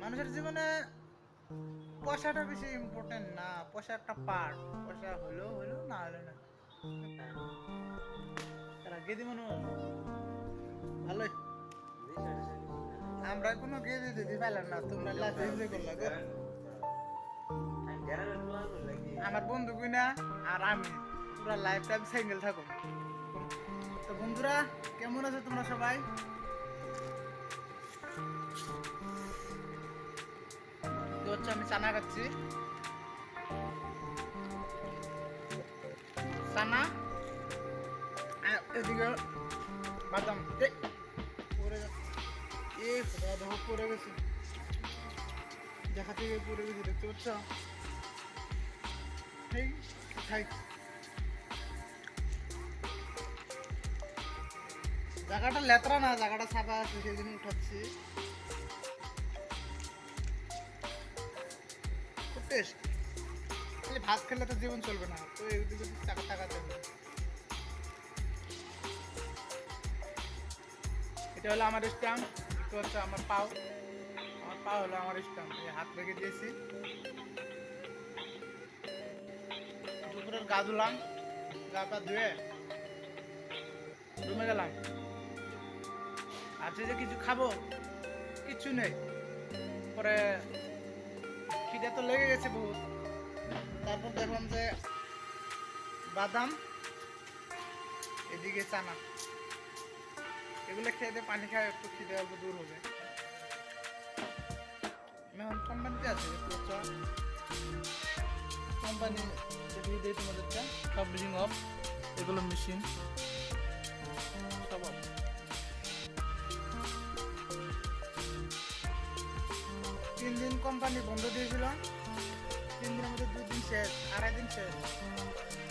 মানুষের জীবনে পয়সাটা বেশি ইম্পর্টেন্ট না, পয়সা একটা পার্ট পয়সা হলেও হলো, না হলে না। তারা গেদি মানুষ। ভালোই। আমরা কোনো গেদি দিদি পাইলাম না, তোমরা লাইফ এনজয় করলা গো। আমার বন্ধু কিনা আর আমি, পুরো লাইফ টাইম সিঙ্গেল থাকো তো বন্ধুরা, কেমন আছো তোমরা সবাই? হচ্ছে আমি চানা খাচ্ছি চানা এদিকে বাদাম পড়ে এ খোদা দেখো পড়ে গেছে দেখা থেকে পড়ে গেছে দেখতে পাচ্ছ এই খাই জায়গাটা লেতরা না জায়গাটা সাফা আছে সেই জন্য উঠাচ্ছি টেস্ট খালি ভাত খেলে তো জীবন চলবে না। তো এইদিকে টাকা টাকা দেবে এটা হলো আমার স্ট্যাম্প এটা হচ্ছে আমার পাও। আমার পা হলো আমার স্ট্যাম্প এই হাত রেখে দিয়েছি। দুপুরের গা ধুলাম, গা পা ধুয়ে রুমে গেলাম। আজকে যে কিছু খাব কিচ্ছু নেই। পরে তো লেগে গেছে বহুত। তারপর দেখলাম যে বাদাম, এদিকে চানা। এগুলো খেয়ে পানি খায়, একটু খিদে অল্প দূর হবে। এখন কোম্পানিতে আছি কোম্পানি দিয়ে দিই তোমাদেরটা, সব বিলিং অফ এগুলো মেশিন তিন দিন কোম্পানি বন্ধ দিয়েছিল। তিন দিনের মধ্যে দুই দিন শেষ। আড়াই দিন শেষ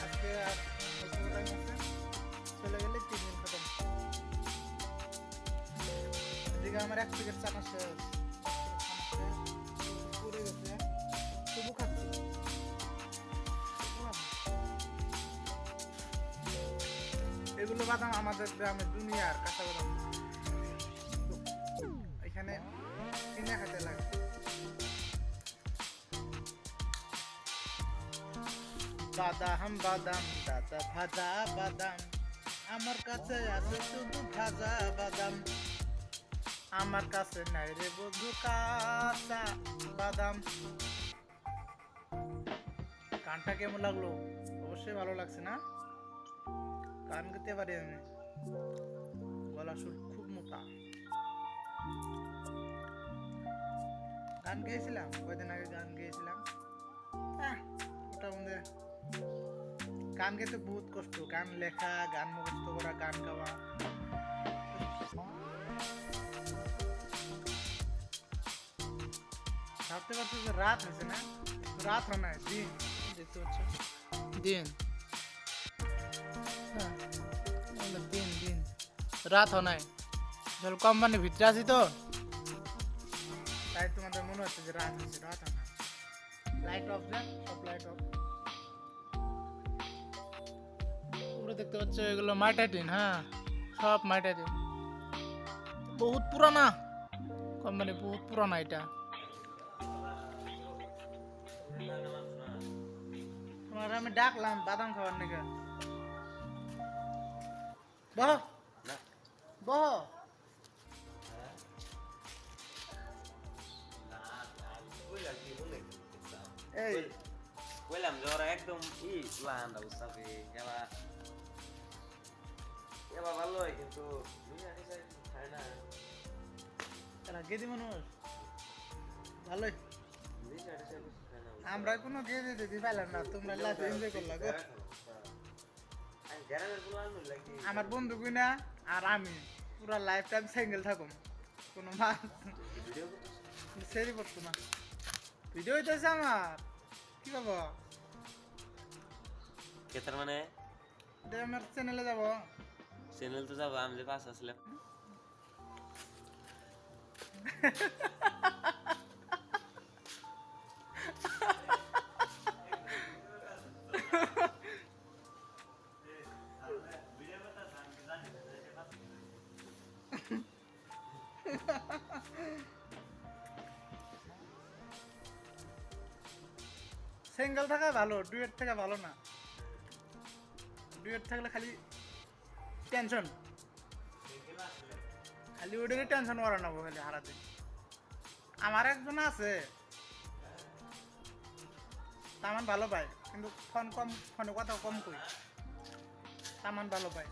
আজকে আর। চলে গেলে তিন দিন খতম। এদিকে আমার এক প্যাকেট চানা শেষ। পুড়ে গেছে। তবু খাচ্ছি। এগুলো বাদাম আমাদের গ্রামে দুনিয়ার কাঁচা বাদাম। এখানে কিনে খেতে লাগে। বাদাম বাদাম দাদা ভাজা বাদাম। আমার কাছে আছে শুধু ভাজা বাদাম। আমার কাছে নাই রে বন্ধু, কাঁচা বাদাম। গানটা কেমন লাগল? অবশ্যই ভালো লাগছে না? গান গাইতে পারি আমি। গলা সুর খুব মোটা। গান গেয়েছিলাম, কয়দিন আগে গান গেয়েছিলাম। হ্যাঁ ওটা মধ্যে গান গেতে বহুত কষ্ট গান লেখা গান মুখস্থ করা গান গাওয়া। ভাবতে পারছ যে রাত হয়েছে না? রাত হয় না দিন? দেখতে পাচ্ছ? দিন। হ্যাঁ, দিন দিন। রাত হয় নাই। জল কোম্পানির ভিতরে আছি তো। তাই তোমাদের মনে হচ্ছে যে রাত হয়েছে রাত হয় না লাইট অফ দেন সব লাইট অফ দেখতে পাচ্ছ এগুলো মাইটাটিন হ্যাঁ সব মাইটাটিন বহুত পুরানা কোম্পানি বহুত পুরানা এটা। তোমার আমি ডাকলাম বাদাম খাওয়ার নাকি। বহ বহ। এই। বললাম যে ওরা একদম ই প্লান উস্তাফি এবার এবার ভালো হয় কিন্তু খায় না। তারা গেদি মানুষ। ভালোই। না আমরা কোনো গেদি না তোমরা লাইফ এনজয় করলা গো। আমার বন্ধু কিনা আর আমি পুরা লাইফ টাইম সিঙ্গেল থাকুম। কোনো মাছ ভিডিও সেরি পড়তো না। ভিডিও হইতেছে আমার। কি পাবো কেতার মানে? আমার চ্যানেলে যাব। चॅनल तुझा आमले पास असल्या সিঙ্গেল থাকা ভালো ডুয়েট থাকা ভালো না। ডুয়েট থাকলে খালি টেনশন। খালি ওটারই টেনশন করা নেব খালি হারাতে। আমার একজন আছে, তামান ভালো পায়, কিন্তু ফোন কম ফোনে কথা কম কই। তামান ভালো পায়।